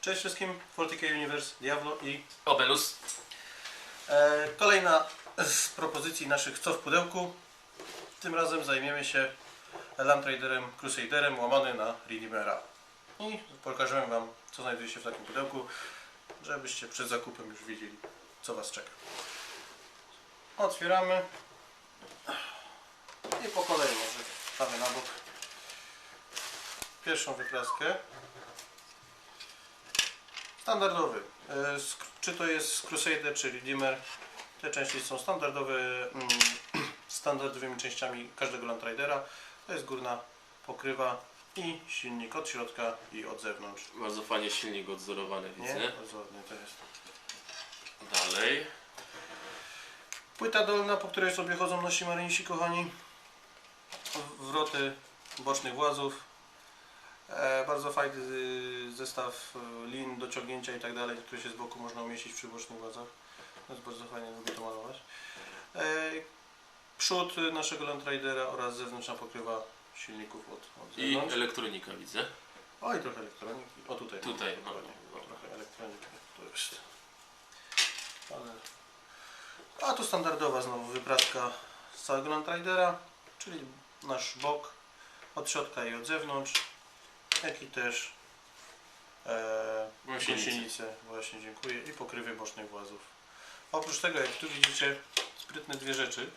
Cześć wszystkim, 40k Universe, Diablo i Obelus. e, kolejna z propozycji naszych co w pudełku. Tym razem zajmiemy się Land Raiderem Crusaderem łamany na Redeemera. I pokażemy Wam co znajduje się w takim pudełku, żebyście przed zakupem już wiedzieli co Was czeka. Otwieramy i po kolei może stawię na bok pierwszą wypraskę. Standardowy. E, Czy to jest Crusader czy Redeemer? Te części są standardowe, mm, standardowymi częściami każdego Land Ridera. To jest górna pokrywa i silnik od środka i od zewnątrz. Bardzo fajnie silnik odzorowany, Nie? widzę. Bardzo ładnie to jest. Dalej. Płyta dolna, po której sobie chodzą nasi marynisi kochani. Wroty bocznych włazów. E, bardzo fajny y, zestaw y, lin do ciągnięcia i tak dalej, które się z boku można umieścić przy bocznych włazach. To jest bardzo fajnie, lubię to malować. E, przód naszego Land Ridera oraz zewnętrzna pokrywa silników od, od I zewnątrz. elektronika widzę. Oj, trochę elektroniki. O tutaj. Tutaj, no. Dokładnie. Trochę elektroniki. To jest. Ale... A tu standardowa znowu wypratka z całego Land Ridera, czyli nasz bok od środka i od zewnątrz, jak i też e, Gąsienice. Właśnie, dziękuję. I pokrywy bocznych włazów. Oprócz tego, jak tu widzicie, sprytne dwie rzeczy.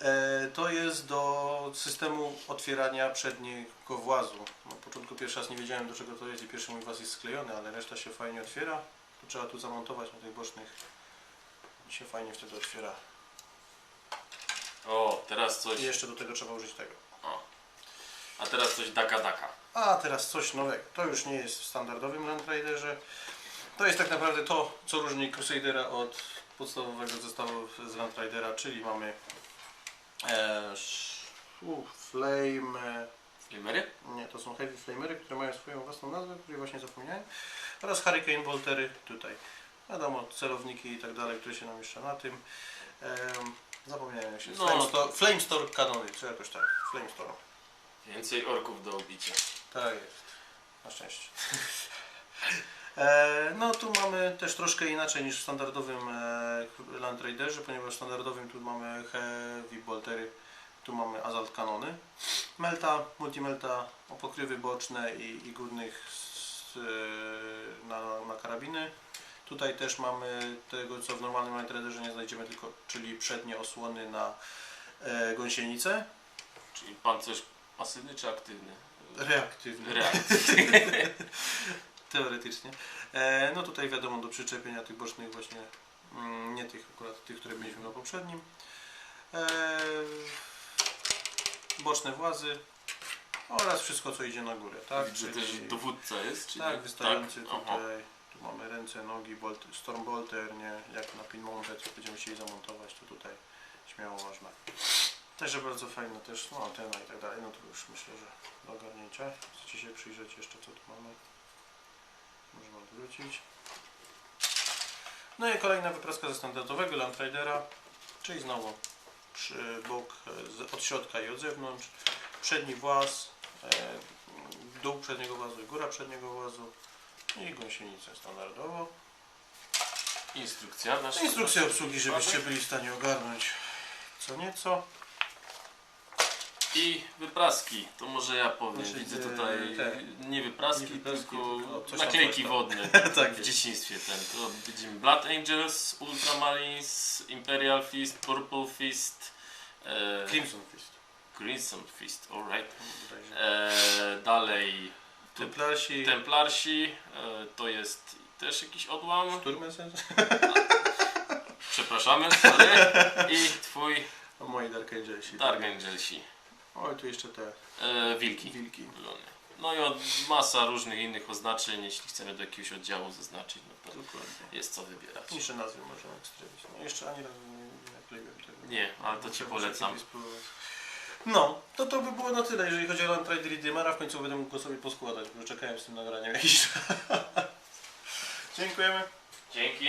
E, To jest do systemu otwierania przedniego włazu. Na początku pierwszy raz nie wiedziałem do czego to jest i pierwszy mój właz jest sklejony, ale reszta się fajnie otwiera. To trzeba tu zamontować na tych bocznych i się fajnie wtedy otwiera. O, teraz coś. I jeszcze do tego trzeba użyć tego. A teraz coś daka daka. A teraz coś nowego. To już nie jest w standardowym Land Raiderze. To jest tak naprawdę to, co różni Crusadera od podstawowego zestawu z Land Raidera, czyli mamy e, sz- u, Flame, e, Flimery? nie, to są Heavy Flamery, które mają swoją własną nazwę, której właśnie zapomniałem, oraz Hurricane Boltery tutaj. Wiadomo, celowniki i tak dalej, które się namieszcza na tym. Em, zapomniałem jak się... No, Flamestorm, Flamestorm kanony, czy jakoś tak. Flamestorm. Więcej orków do obicia. Tak jest. Na szczęście. E, no tu mamy też troszkę inaczej niż w standardowym e, Land Raiderze, ponieważ w standardowym tu mamy Heavy Boltery, tu mamy Assault Kanony. Melta, Multimelta o pokrywy boczne i, i górnych s, e, na, na karabiny. Tutaj też mamy tego, co w normalnym Land Raiderze nie znajdziemy, tylko, czyli przednie osłony na e, gąsienice. Czyli pancerz pasywny czy aktywny? Reaktywne. Reakcyjny. Teoretycznie. E, no tutaj wiadomo do przyczepienia tych bocznych właśnie, mm, nie tych akurat, tych, które mieliśmy na poprzednim. E, boczne włazy oraz wszystko co idzie na górę, tak? Widzę Czyli- też dowódca jest, czy tak, nie? wystający Aha. tutaj. Tu mamy ręce, nogi, bolt, storm bolter, nie? Jak na pin mounted będziemy chcieli zamontować, to tutaj śmiało można. Także bardzo fajne też, no antena i tak dalej, no to już myślę, że do ogarnięcia. Chcecie się przyjrzeć jeszcze co tu mamy. Możemy odwrócić. No i kolejna wypraska ze standardowego Land Ridera, czyli znowu przy bok z, od środka i od zewnątrz, przedni właz, e, dół przedniego włazu i góra przedniego włazu i gąsienicę standardowo. Instrukcja nasza. Instrukcja obsługi, żebyście byli w stanie ogarnąć co nieco. I wypraski, to może ja powiem. Znaczy, Widzę e, tutaj te- nie wypraski, nie wypraski, tylko tylko naklejki wodne. Tak w dzieciństwie ten. To widzimy Blood Angels, Ultramarines, Imperial Fist, Purple Fist, e, Crimson Fist. Crimson Fist, alright. bodajże. E, dalej Templarsi, Templarsi, e, to jest też jakiś odłam. Sturmesen, Przepraszamy, sorry. I twój a moi Dark Angelsi. Dark Angelsi. Oj, tu jeszcze te E, wilki. wilki. No i od, masa różnych innych oznaczeń, jeśli chcemy do jakiegoś oddziału zaznaczyć, no to Dokładnie. jest co wybierać. Niższe nazwy możemy ekstremis. No jeszcze ani razu nie, nie nakleiłem tego. Nie, ale to ci Muszę polecam. kiedyś spróbować. No, to to by było na tyle, jeżeli chodzi o i Dymara. W końcu będę mógł go sobie poskładać, bo czekałem z tym nagraniem jakiś czas. Dziękujemy. Dzięki.